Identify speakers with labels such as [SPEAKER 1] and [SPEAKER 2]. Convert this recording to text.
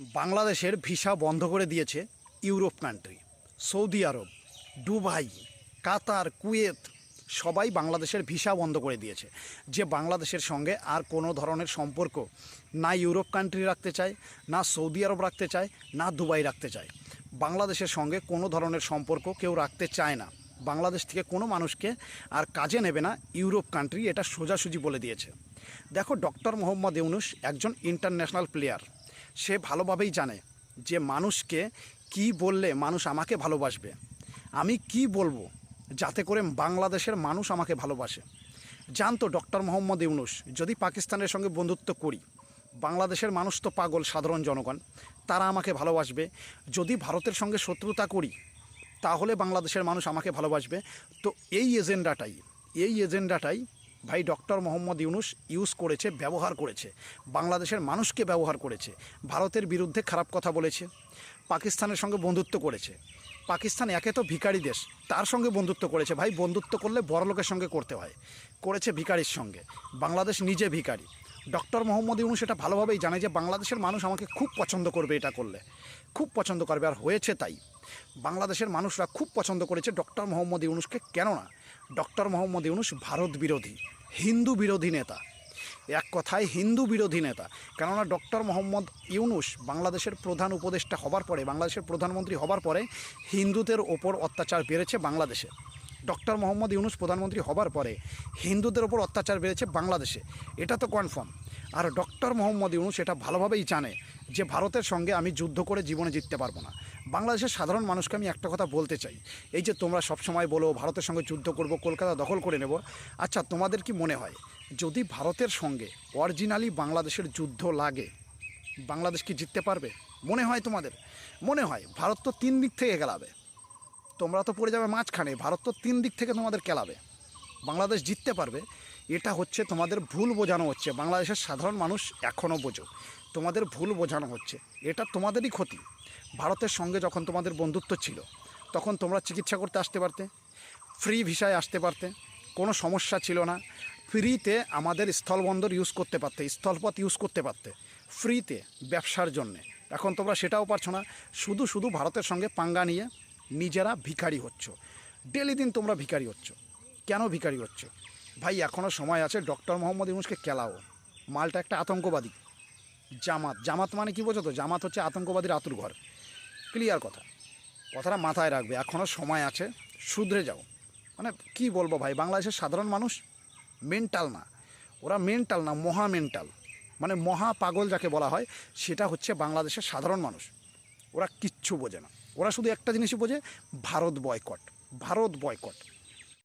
[SPEAKER 1] বাংলাদেশের ভিসা বন্ধ করে দিয়েছে Europe country Saudi Arab, Dubai, Qatar, Kuwait, সবাই বাংলাদেশের ভিসা বন্ধ করে দিয়েছে। যে বাংলাদেশের সঙ্গে আর কোনো ধরনের সম্পর্ক না ইউরোপ কান্ট্রি রাখতে চায়, না সৌদি আরব রাখতে চায়, না দুবাই রাখতে চায়। বাংলাদেশের সঙ্গে কোনো ধরনের সম্পর্ক কেউ রাখতে চায় না। বাংলাদেশ থেকে কোনো মানুষকে আর কাজে নেবে না ইউরোপ কান্ট্রি এটা সোজাসুজি বলে দিয়েছে। দেখো ডক্টর মোহাম্মদ ইউনুস একজন ইন্টারন্যাশনাল প্লেয়ার সে ভালোভাবেই জানে যে মানুষকে কি বললে মানুষ আমাকে ভালোবাসবে। আমি কি বলব যাতে করে বাংলাদেশের মানুষ আমাকে ভালোবাসে। জানতো ডক্টর মোহাম্মদ ইউনুস, যদি পাকিস্তানের সঙ্গে বন্ধুত্ব করি, বাংলাদেশের মানুষ তো পাগল, সাধারণ জনগণ, তারা আমাকে ভালোবাসবে। যদি ভারতের সঙ্গে শত্রুতা করি, তাহলে বাংলাদেশের মানুষ আমাকে ভালোবাসবে। তো এই এজেন্ডাটাই এই এজেন্ডাটাই ভাই ডক্টর মোহাম্মদ ইউনুস ইউজ করেছে, ব্যবহার করেছে। বাংলাদেশের মানুষকে ব্যবহার করেছে। ভারতের বিরুদ্ধে খারাপ কথা বলেছে। পাকিস্তানের সঙ্গে বন্ধুত্ব করেছে। পাকিস্তান একে তো ভিকারি দেশ, তার সঙ্গে বন্ধুত্ব করেছে। ভাই, বন্ধুত্ব করলে বড়লোকের সঙ্গে করতে হয়। করেছে ভিকারির সঙ্গে। বাংলাদেশ নিজে ভিখারি। ডক্টর মোহাম্মদ ইউনুস এটা ভালোভাবেই জানে যে বাংলাদেশের মানুষ আমাকে খুব পছন্দ করবে এটা করলে। খুব পছন্দ করবে আর হয়েছে তাই। বাংলাদেশের মানুষরা খুব পছন্দ করেছে ডক্টর মোহাম্মদ ইউনুসকে, কেননা ডক্টর মোহাম্মদ ইউনুস ভারত বিরোধী, হিন্দু বিরোধী নেতা। এক কথায় হিন্দু বিরোধী নেতা। কেননা ডক্টর মোহাম্মদ ইউনুস বাংলাদেশের প্রধান উপদেষ্টা হবার পরে, বাংলাদেশের প্রধানমন্ত্রী হবার পরে হিন্দুদের ওপর অত্যাচার বেড়েছে বাংলাদেশে। ডক্টর মোহাম্মদ ইউনুস প্রধানমন্ত্রী হবার পরে হিন্দুদের ওপর অত্যাচার বেড়েছে বাংলাদেশে। এটা তো কনফার্ম আর ডক্টর মোহাম্মদ ইউনুস এটা ভালোভাবেই জানে যে ভারতের সঙ্গে আমি যুদ্ধ করে জীবনে জিততে পারব না। বাংলাদেশের সাধারণ মানুষকে আমি একটা কথা বলতে চাই। এই যে তোমরা সবসময় বলো, ভারতের সঙ্গে যুদ্ধ করব, কলকাতা দখল করে নেব আচ্ছা তোমাদের কি মনে হয়, যদি ভারতের সঙ্গে অরিজিনালি বাংলাদেশের যুদ্ধ লাগে, বাংলাদেশ কি জিততে পারবে? মনে হয় তোমাদের? মনে হয়, ভারত তো তিন দিক থেকে গেলাবে। তোমরা তো পড়ে যাবে মাঝখানে। ভারত তো তিন দিক থেকে তোমাদের কেলাবে। বাংলাদেশ জিততে পারবে। এটা হচ্ছে তোমাদের ভুল বোঝানো হচ্ছে। বাংলাদেশের সাধারণ মানুষ এখনও বোঝো। তোমাদের ভুল বোঝানো হচ্ছে। এটা তোমাদেরই ক্ষতি। ভারতের সঙ্গে যখন তোমাদের বন্ধুত্ব ছিল, তখন তোমরা চিকিৎসা করতে আসতে পারতে ফ্রি ভিসায় আসতে পারতে, কোনো সমস্যা ছিল না। ফ্রিতে আমাদের স্থলবন্দর ইউজ করতে পারতে, স্থলপথ ইউজ করতে পারতে ফ্রিতে ব্যবসার জন্যে। এখন তোমরা সেটাও পারছ না। শুধু শুধু ভারতের সঙ্গে পাঙ্গা নিয়ে নিজেরা ভিখারি হচ্ছ। ডেলি দিন তোমরা ভিখারি হচ্ছ। কেন ভিখারি হচ্ছ? ভাই এখনও সময় আছে, ডক্টর মোহাম্মদ ইউনুসকে কেলাও। মালটা একটা আতঙ্কবাদী। জামাত। জামাত মানে কি বোঝো তো? জামাত হচ্ছে আতঙ্কবাদীর আতুর ঘর। ক্লিয়ার কথা। কথাটা মাথায় রাখবে এখনও সময় আছে, শুধরে যাও। মানে কি বলব ভাই, বাংলাদেশের সাধারণ মানুষ মেন্টাল না। ওরা মেন্টাল না, মহা মেন্টাল মানে মহা পাগল যাকে বলা হয়, সেটা হচ্ছে বাংলাদেশের সাধারণ মানুষ। ওরা কিচ্ছু বোঝে না। ওরা শুধু একটা জিনিসই বোঝে ভারত বয়কট ভারত বয়কট